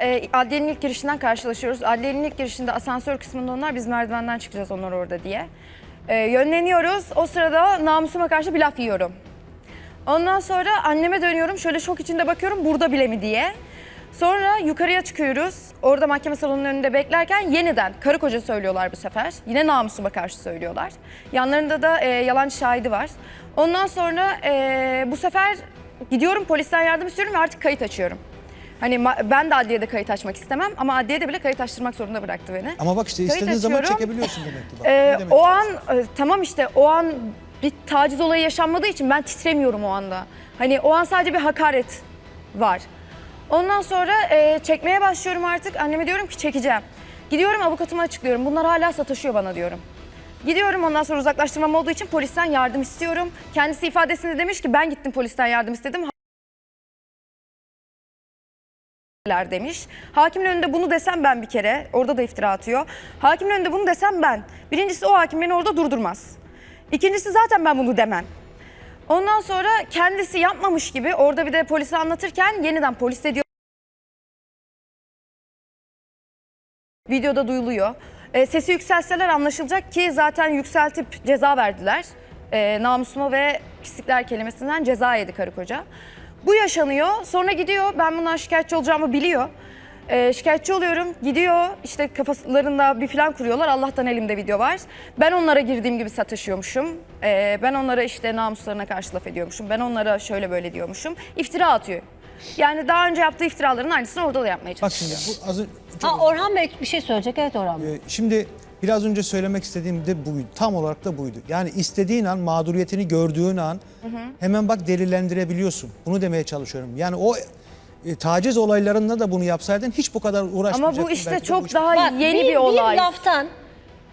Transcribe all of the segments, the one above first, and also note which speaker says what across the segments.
Speaker 1: e, adliyenin ilk girişinden karşılaşıyoruz. Adliyenin ilk girişinde asansör kısmında onlar biz merdivenden çıkacağız onlar orada diye. E, yönleniyoruz. O sırada namusuma karşı bir laf yiyorum. Ondan sonra anneme dönüyorum. Şöyle şok içinde bakıyorum burada bile mi diye. Sonra yukarıya çıkıyoruz. Orada mahkeme salonunun önünde beklerken yeniden karı koca söylüyorlar bu sefer. Yine namusuma karşı söylüyorlar. Yanlarında da e, yalancı şahidi var. Ondan sonra e, bu sefer gidiyorum polisten yardım istiyorum ve artık kayıt açıyorum. Hani ben de adliyede kayıt açmak istemem ama adliyede bile kayıt açtırmak zorunda bıraktı beni.
Speaker 2: Ama bak işte
Speaker 1: Kayıt
Speaker 2: istediğin zaman
Speaker 1: açıyorum.
Speaker 2: çekebiliyorsun demek ki. Bak,
Speaker 1: Ee,
Speaker 2: ne demek
Speaker 1: o an e, tamam işte o an bir taciz olayı yaşanmadığı için ben titremiyorum o anda. Hani o an sadece bir hakaret var. Ondan sonra e, çekmeye başlıyorum artık. Anneme diyorum ki çekeceğim. Gidiyorum avukatıma açıklıyorum. Bunlar hala sataşıyor bana diyorum. Gidiyorum ondan sonra uzaklaştırmam olduğu için polisten yardım istiyorum. Kendisi ifadesinde demiş ki ben gittim polisten yardım istedim. Ler demiş. Hakimin önünde bunu desem ben bir kere, orada da iftira atıyor. Hakimin önünde bunu desem ben. Birincisi o hakim beni orada durdurmaz. İkincisi zaten ben bunu demem. Ondan sonra kendisi yapmamış gibi orada bir de polise anlatırken yeniden polis de diyor. Videoda duyuluyor. E, sesi yükselseler anlaşılacak ki zaten yükseltip ceza verdiler. E, namusuma ve pislikler kelimesinden ceza yedi karı koca. Bu yaşanıyor. Sonra gidiyor. Ben bundan şikayetçi olacağımı biliyor. E, şikayetçi oluyorum. Gidiyor. işte kafalarında bir plan kuruyorlar. Allah'tan elimde video var. Ben onlara girdiğim gibi sataşıyormuşum. E, ben onlara işte namuslarına karşı laf ediyormuşum. Ben onlara şöyle böyle diyormuşum. İftira atıyor. Yani daha önce yaptığı iftiraların aynısını orada da yapmaya
Speaker 2: Bak
Speaker 1: çalışıyor.
Speaker 2: şimdi bu az önce,
Speaker 3: Ha, Orhan Bey bir şey söyleyecek. Evet Orhan Bey.
Speaker 2: Ee, Şimdi biraz önce söylemek istediğim de buydu. Tam olarak da buydu. Yani istediğin an, mağduriyetini gördüğün an hemen bak delillendirebiliyorsun. Bunu demeye çalışıyorum. Yani o e, taciz olaylarında da bunu yapsaydın hiç bu kadar uğraşmayacaktın.
Speaker 1: Ama bu işte
Speaker 2: Belki bu
Speaker 1: çok daha
Speaker 3: Bak,
Speaker 1: yeni bir, olay.
Speaker 3: Bir laftan,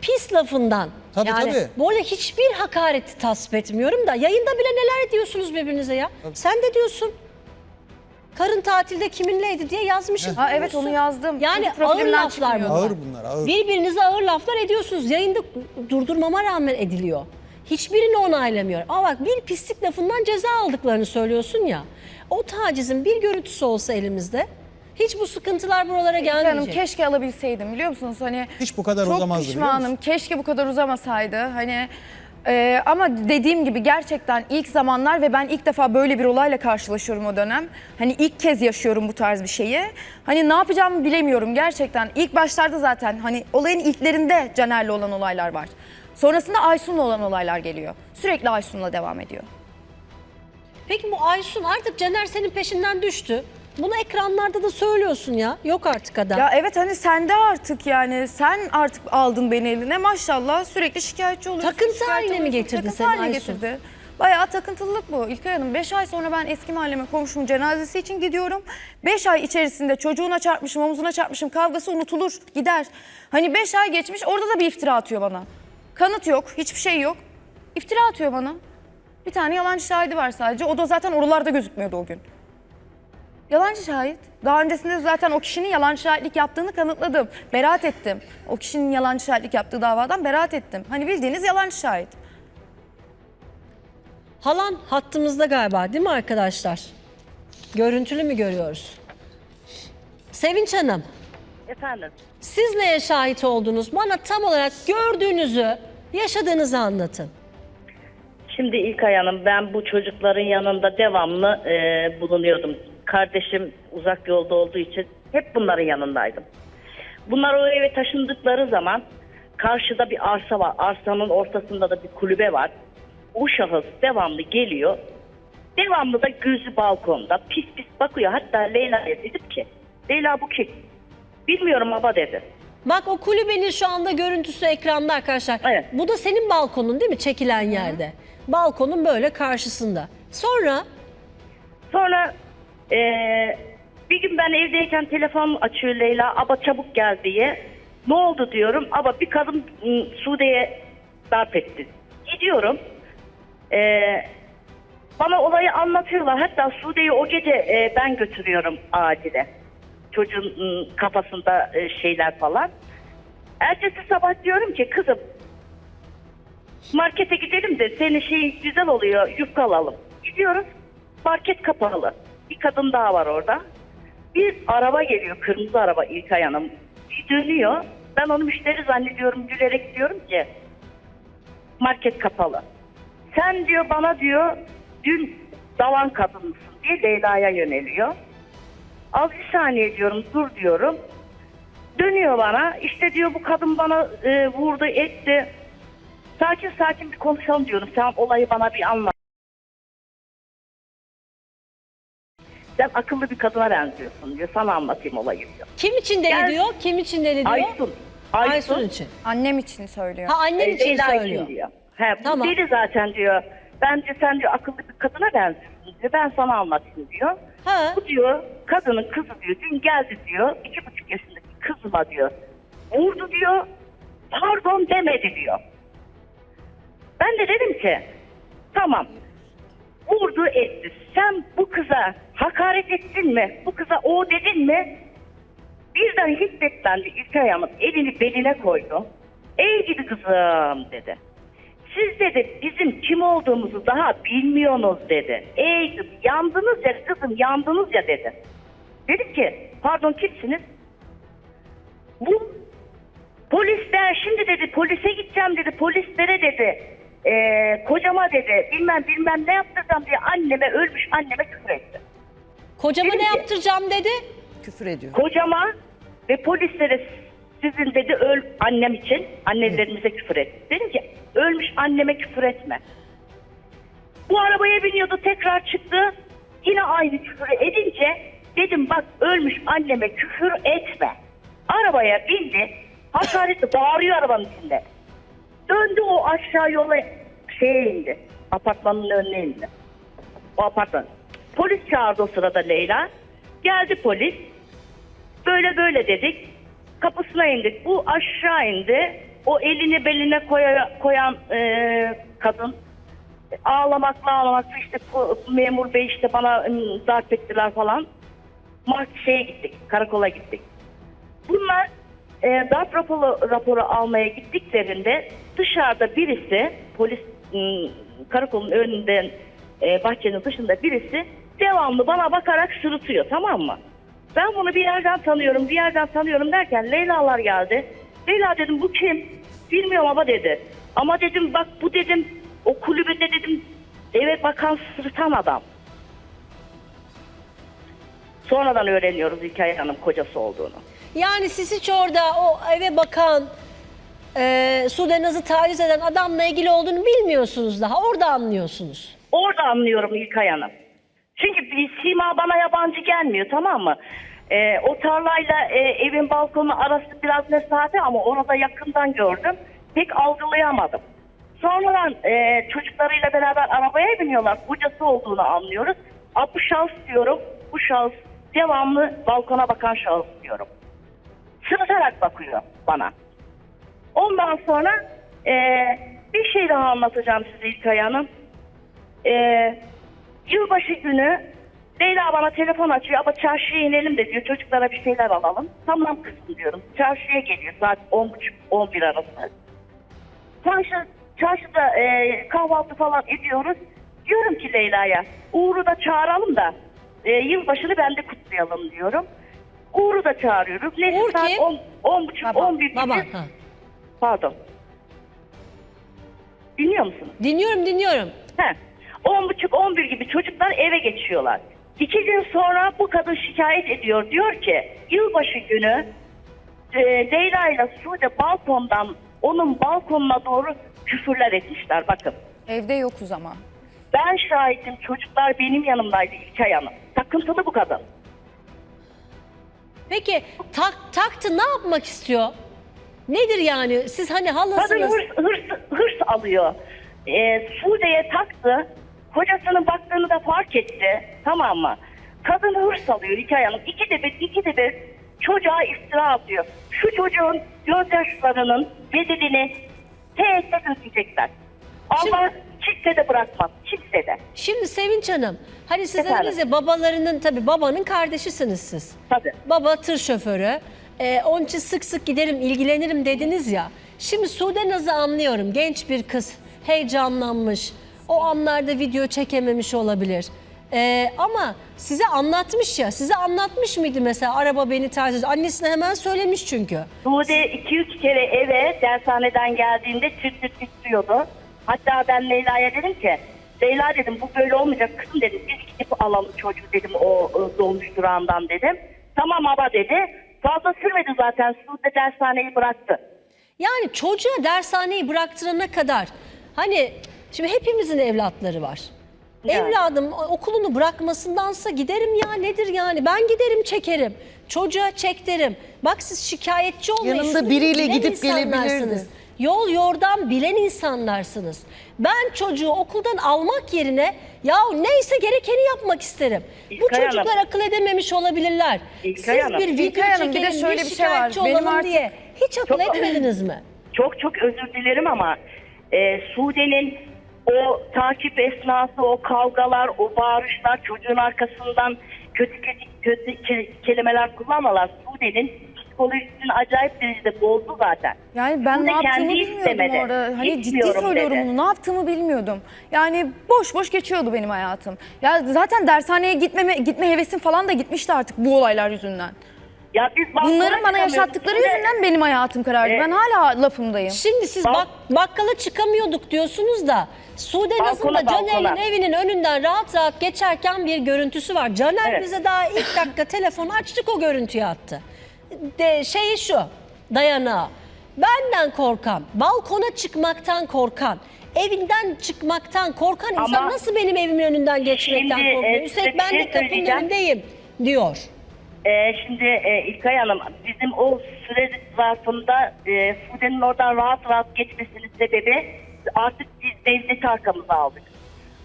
Speaker 3: pis lafından.
Speaker 2: Tabii,
Speaker 3: yani
Speaker 2: tabii.
Speaker 3: bu arada hiçbir hakareti tasvip etmiyorum da yayında bile neler ediyorsunuz birbirinize ya. Sen de diyorsun. Karın tatilde kiminleydi diye yazmışsın.
Speaker 1: Ha evet onu yazdım.
Speaker 3: Yani
Speaker 1: Çünkü
Speaker 3: ağır
Speaker 1: profilimden
Speaker 3: laflar
Speaker 1: çıkmıyor.
Speaker 3: bunlar.
Speaker 2: Ağır bunlar, ağır.
Speaker 3: Birbirinize ağır laflar ediyorsunuz. Yayında durdurmama rağmen ediliyor. Hiçbirini onaylamıyor. Ama bak bir pislik lafından ceza aldıklarını söylüyorsun ya. O tacizin bir görüntüsü olsa elimizde hiç bu sıkıntılar buralara gelmeyecek.
Speaker 1: Hanım keşke alabilseydim biliyor musunuz? Hani
Speaker 2: Hiç bu kadar
Speaker 1: çok
Speaker 2: uzamazdı, biliyor
Speaker 1: pişmanım.
Speaker 2: musun?
Speaker 1: Keşke bu kadar uzamasaydı. Hani e, ama dediğim gibi gerçekten ilk zamanlar ve ben ilk defa böyle bir olayla karşılaşıyorum o dönem. Hani ilk kez yaşıyorum bu tarz bir şeyi. Hani ne yapacağımı bilemiyorum gerçekten. İlk başlarda zaten hani olayın ilklerinde Caner'le olan olaylar var. Sonrasında Aysun'la olan olaylar geliyor. Sürekli Aysun'la devam ediyor.
Speaker 3: Peki bu Aysun artık Caner senin peşinden düştü. Bunu ekranlarda da söylüyorsun ya. Yok artık adam.
Speaker 1: Ya evet hani sende artık yani sen artık aldın beni eline maşallah sürekli şikayetçi oluyorsun.
Speaker 3: Takıntı
Speaker 1: şikayetçi
Speaker 3: haline mi getirdi
Speaker 1: Takıntı
Speaker 3: seni
Speaker 1: haline
Speaker 3: Aysun?
Speaker 1: getirdi. Bayağı takıntılılık bu İlkay Hanım. 5 ay sonra ben eski mahalleme komşumun cenazesi için gidiyorum. 5 ay içerisinde çocuğuna çarpmışım, omzuna çarpmışım kavgası unutulur, gider. Hani 5 ay geçmiş orada da bir iftira atıyor bana. Kanıt yok, hiçbir şey yok. İftira atıyor bana. Bir tane yalancı şahidi var sadece. O da zaten oralarda gözükmüyordu o gün. Yalancı şahit. Daha öncesinde zaten o kişinin yalancı şahitlik yaptığını kanıtladım. Beraat ettim. O kişinin yalancı şahitlik yaptığı davadan beraat ettim. Hani bildiğiniz yalancı şahit.
Speaker 3: Halan hattımızda galiba değil mi arkadaşlar? Görüntülü mü görüyoruz? Sevinç Hanım,
Speaker 4: Efendim.
Speaker 3: siz neye şahit oldunuz? Bana tam olarak gördüğünüzü, yaşadığınızı anlatın.
Speaker 4: Şimdi İlkay Hanım ben bu çocukların yanında devamlı e, bulunuyordum. Kardeşim uzak yolda olduğu için hep bunların yanındaydım. Bunlar o eve taşındıkları zaman karşıda bir arsa var. Arsanın ortasında da bir kulübe var. O şahıs devamlı geliyor. Devamlı da gözü balkonda pis pis bakıyor. Hatta Leyla'ya dedim ki Leyla bu kim? Bilmiyorum baba dedi.
Speaker 3: Bak o kulübenin şu anda görüntüsü ekranda arkadaşlar.
Speaker 4: Evet.
Speaker 3: Bu da senin balkonun değil mi? Çekilen yerde. Balkonun böyle karşısında. Sonra
Speaker 4: Sonra eee, bir gün ben evdeyken telefon açıyor Leyla. Aba çabuk gel diye. Ne oldu diyorum. Aba bir kadın ım, Sude'ye darp etti. Gidiyorum. Eee, bana olayı anlatıyorlar. Hatta Sude'yi o gece eee, ben götürüyorum acile. Çocuğun ım, kafasında eee, şeyler falan. Ertesi sabah diyorum ki kızım markete gidelim de senin şeyin güzel oluyor yufka alalım. Gidiyoruz market kapalı. Bir kadın daha var orada. Bir araba geliyor, kırmızı araba İlkay Hanım. Bir dönüyor. Ben onu müşteri zannediyorum, gülerek diyorum ki market kapalı. Sen diyor bana diyor dün dalan kadınsın diye Leyla'ya yöneliyor. Az bir saniye diyorum dur diyorum. Dönüyor bana işte diyor bu kadın bana e, vurdu etti. Sakin sakin bir konuşalım diyorum. Sen olayı bana bir anlat. Sen akıllı bir kadına benziyorsun diyor. Sana anlatayım olayı diyor.
Speaker 3: Kim için deli diyor? Kim için deli diyor?
Speaker 4: Aysun.
Speaker 3: Aysun için.
Speaker 1: Annem için söylüyor.
Speaker 3: Ha annen
Speaker 4: E,
Speaker 3: için
Speaker 4: Leyla
Speaker 3: söylüyor.
Speaker 4: diyor. He, bu
Speaker 3: Tamam.
Speaker 4: deli zaten diyor. Bence sen diyor akıllı bir kadına benziyorsun diyor. Ben sana anlatayım diyor.
Speaker 3: Ha.
Speaker 4: Bu diyor kadının kızı diyor. Dün geldi diyor. iki buçuk yaşındaki kızıma diyor. Vurdu diyor. Pardon demedi diyor. Ben de dedim ki tamam vurdu etti. Sen bu kıza hakaret ettin mi? Bu kıza o dedin mi? Birden hiddetlendi İlkay Hanım elini beline koydu. Ey gidi kızım dedi. Siz dedi bizim kim olduğumuzu daha bilmiyorsunuz dedi. Ey kızım yandınız ya kızım yandınız ya dedi. Dedim ki pardon kimsiniz? Bu polisler şimdi dedi polise gideceğim dedi polislere dedi. Ee, kocama dedi bilmem bilmem ne yaptıracağım diye anneme ölmüş anneme küfür etti.
Speaker 3: Kocama
Speaker 4: Dedim
Speaker 3: ne
Speaker 4: ki-
Speaker 3: yaptıracağım dedi?
Speaker 5: Küfür ediyor.
Speaker 4: Kocama ve polislere sizin dedi öl annem için annelerimize küfür etti. Dedim ki ölmüş anneme küfür etme. Bu arabaya biniyordu tekrar çıktı. Yine aynı küfürü edince dedim bak ölmüş anneme küfür etme. Arabaya bindi. Hakareti bağırıyor arabanın içinde. Döndü o aşağı yola şeye indi. Apartmanın önüne indi. O apartman. Polis çağırdı o sırada Leyla. Geldi polis. Böyle böyle dedik. Kapısına indik. Bu aşağı indi. O elini beline koya- koyan e, kadın ağlamakla ağlamakla işte memur bey işte bana darp ettiler falan. Mart şeye gittik. Karakola gittik. Bunlar e, darp raporu, raporu almaya gittiklerinde dışarıda birisi polis ım, karakolun önünden e, bahçenin dışında birisi devamlı bana bakarak sırıtıyor tamam mı? Ben bunu bir yerden tanıyorum bir yerden tanıyorum derken Leyla'lar geldi. Leyla dedim bu kim? Bilmiyorum ama dedi. Ama dedim bak bu dedim o kulübede dedim eve bakan sırıtan adam. Sonradan öğreniyoruz hikaye hanım kocası olduğunu.
Speaker 3: Yani siz hiç orada o eve bakan, e, Sudenaz'ı taciz eden adamla ilgili olduğunu bilmiyorsunuz daha. Orada anlıyorsunuz.
Speaker 4: Orada anlıyorum İlkay Hanım. Çünkü bir sima bana yabancı gelmiyor tamam mı? Ee, o tarlayla e, evin balkonu arası biraz mesafe ama onu da yakından gördüm. Pek algılayamadım. Sonradan e, çocuklarıyla beraber arabaya biniyorlar. Kocası olduğunu anlıyoruz. Aa, bu şahıs diyorum. Bu şahıs devamlı balkona bakan şahıs diyorum. Sırıtarak bakıyor bana. Ondan sonra e, bir şey daha anlatacağım size İlkay Hanım. Ee, yılbaşı günü Leyla bana telefon açıyor ama çarşıya inelim de diyor çocuklara bir şeyler alalım. Tamam kızım diyorum. Çarşıya geliyor saat 10.30-11 arası. Çarşı, çarşıda e, kahvaltı falan ediyoruz. Diyorum ki Leyla'ya Uğur'u da çağıralım da e, yılbaşını ben de kutlayalım diyorum. Uğur'u da çağırıyoruz. Neyse
Speaker 3: Uğur
Speaker 4: saat
Speaker 3: kim?
Speaker 4: 10, 10.30
Speaker 1: Baba,
Speaker 4: 11 gibi.
Speaker 3: Baba. Ha.
Speaker 4: Pardon. Dinliyor musunuz?
Speaker 3: Dinliyorum dinliyorum.
Speaker 4: He. 10.30-11 gibi çocuklar eve geçiyorlar. İki gün sonra bu kadın şikayet ediyor. Diyor ki yılbaşı günü e, Leyla ile Sude balkondan onun balkonuna doğru küfürler etmişler. Bakın
Speaker 1: Evde yokuz ama.
Speaker 4: ben şahidim çocuklar benim yanımdaydı İlkay Hanım. Takıntılı bu kadın.
Speaker 3: Peki tak, taktı ne yapmak istiyor? Nedir yani? Siz hani
Speaker 4: Kadın
Speaker 3: halasınız.
Speaker 4: hırs, hırs, hırs alıyor. Ee, Sude'ye taktı. Kocasının baktığını da fark etti. Tamam mı? Kadın hırs alıyor hikaye hanım. İki de bir, iki de bir çocuğa iftira atıyor. Şu çocuğun gözyaşlarının bedelini tek ödeyecekler. Allah kimse de bırakmaz. Kimse de.
Speaker 3: Şimdi Sevinç Hanım, hani siz
Speaker 4: Efendim?
Speaker 3: dediniz ya babalarının tabii babanın kardeşisiniz siz.
Speaker 4: Tabii.
Speaker 3: Baba tır şoförü. Ee, onun için sık sık giderim, ilgilenirim dediniz ya. Şimdi Sude Naz'ı anlıyorum. Genç bir kız, heyecanlanmış. O anlarda video çekememiş olabilir. Ee, ama size anlatmış ya. Size anlatmış mıydı mesela araba beni taciz Annesine hemen söylemiş çünkü.
Speaker 4: Sude 2-3 kere eve dershaneden geldiğinde çıt çıt titriyordu. Hatta ben Leyla'ya dedim ki Leyla dedim bu böyle olmayacak kızım dedim biz gidip alalım çocuğu dedim o e, dolmuş durağından dedim. Tamam baba dedi. Fazla sürmedi zaten Sude dershaneyi bıraktı.
Speaker 3: Yani çocuğa dershaneyi bıraktırana kadar hani şimdi hepimizin evlatları var.
Speaker 4: Yani.
Speaker 3: Evladım okulunu bırakmasındansa giderim ya nedir yani ben giderim çekerim. Çocuğa çekterim. Bak siz şikayetçi olmayın.
Speaker 5: Yanında
Speaker 3: şunu
Speaker 5: biriyle
Speaker 3: bilen
Speaker 5: gidip
Speaker 3: insanlarsınız.
Speaker 5: gelebilirdi.
Speaker 3: Yol yordan bilen insanlarsınız. Ben çocuğu okuldan almak yerine ya neyse gerekeni yapmak isterim. Bu
Speaker 4: İlkay Hanım.
Speaker 3: çocuklar akıl edememiş olabilirler.
Speaker 4: İlkay
Speaker 3: Siz
Speaker 4: Hanım.
Speaker 3: bir video
Speaker 1: İlkay Hanım, bir de şöyle bir şey var.
Speaker 3: şikayetçi
Speaker 1: Benim
Speaker 3: olalım
Speaker 1: artık-
Speaker 3: diye hiç akıl
Speaker 4: Çok-
Speaker 3: etmediniz mi?
Speaker 4: Çok çok özür dilerim ama e, Sude'nin o takip esnası, o kavgalar, o bağırışlar, çocuğun arkasından kötü kötü, kötü ke- kelimeler kullanmalar Sude'nin psikolojisini acayip derecede bozdu zaten.
Speaker 1: Yani ben
Speaker 4: Sude
Speaker 1: ne yaptığımı bilmiyordum
Speaker 4: istemedi.
Speaker 1: orada. Hani ciddi söylüyorum
Speaker 4: dedi.
Speaker 1: bunu. Ne yaptığımı bilmiyordum. Yani boş boş geçiyordu benim hayatım. Ya zaten dershaneye gitmeme gitme hevesim falan da gitmişti artık bu olaylar yüzünden.
Speaker 4: Ya biz
Speaker 1: Bunların bana yaşattıkları
Speaker 4: Sude-
Speaker 1: yüzünden benim hayatım karardı.
Speaker 4: Evet.
Speaker 1: Ben hala lafımdayım.
Speaker 3: Şimdi siz
Speaker 4: Bak-
Speaker 3: bak, bakkala çıkamıyorduk diyorsunuz da Sude
Speaker 4: Balkona,
Speaker 3: da Caner'in
Speaker 4: balkona.
Speaker 3: evinin önünden rahat rahat geçerken bir görüntüsü var. Caner
Speaker 4: Evet.
Speaker 3: bize daha ilk dakika telefon açtık o görüntüyü attı. De, şeyi şu dayanağı. Benden korkan, balkona çıkmaktan korkan, evinden çıkmaktan korkan insan
Speaker 4: Ama
Speaker 3: nasıl benim evimin önünden geçmekten
Speaker 4: şimdi,
Speaker 3: korkuyor?
Speaker 4: e,
Speaker 3: Üstelik ben
Speaker 4: bir
Speaker 3: de
Speaker 4: şey
Speaker 3: kapının önündeyim diyor.
Speaker 4: Ee, şimdi e, İlkay Hanım bizim o süre zarfında e, Sude'nin oradan rahat rahat geçmesinin sebebi artık biz devleti arkamıza aldık.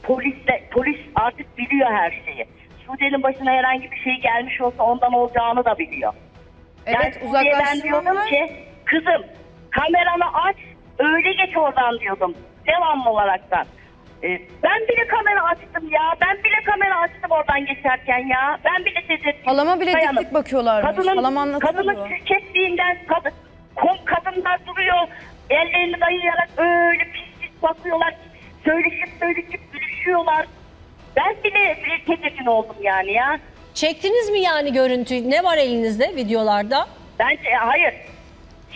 Speaker 4: Polis, de, polis artık biliyor her şeyi. Sude'nin başına herhangi bir şey gelmiş olsa ondan olacağını da biliyor.
Speaker 1: Evet
Speaker 4: yani Sude'ye ben diyordum ki kızım kameranı aç öyle geç oradan diyordum. Devamlı olaraktan. Ee, ben bile kamera açtım ya. Ben bile kamera açtım oradan geçerken ya. Ben bile tedirgin.
Speaker 1: Halama bile dik dik bakıyorlarmış.
Speaker 4: Kadının,
Speaker 1: Halam anlatıyordu.
Speaker 4: kadının çirkefliğinden kadın, kom, kadınlar duruyor. Ellerini dayayarak öyle pis pis bakıyorlar. Söyleşip söyleşip gülüşüyorlar. Ben bile tedirgin oldum yani ya.
Speaker 3: Çektiniz mi yani görüntüyü? Ne var elinizde videolarda?
Speaker 4: Bence e, hayır.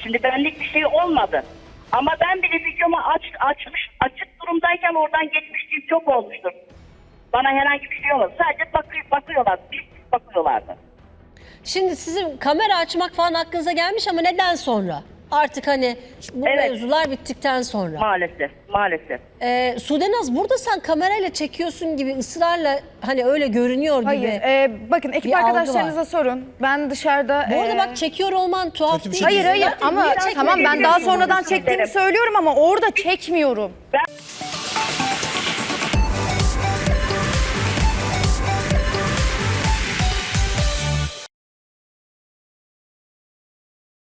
Speaker 4: Şimdi benlik bir şey olmadı. Ama ben bile videomu aç, açmış, açık durumdayken oradan geçmişliğim çok olmuştur. Bana herhangi bir şey olmadı. Sadece bakıyor, bakıyorlar. Pis bakıyorlardı.
Speaker 3: Şimdi sizin kamera açmak falan aklınıza gelmiş ama neden sonra? Artık hani bu
Speaker 4: Evet.
Speaker 3: mevzular bittikten sonra.
Speaker 4: Maalesef, maalesef.
Speaker 3: Ee, Sudenaz burada sen kamerayla çekiyorsun gibi ısrarla hani öyle görünüyor gibi.
Speaker 1: Hayır. e, bakın ekip
Speaker 3: bir algı
Speaker 1: arkadaşlarınıza sorun. Ben dışarıda...
Speaker 3: Bu arada
Speaker 1: e,
Speaker 3: bak çekiyor olman tuhaf
Speaker 2: Kötü bir
Speaker 3: değil.
Speaker 2: şey
Speaker 1: Hayır hayır
Speaker 3: Zaten
Speaker 1: ama
Speaker 3: niye
Speaker 1: tamam ben daha sonradan çektiğimi söylüyorum ama orada çekmiyorum.
Speaker 4: Ben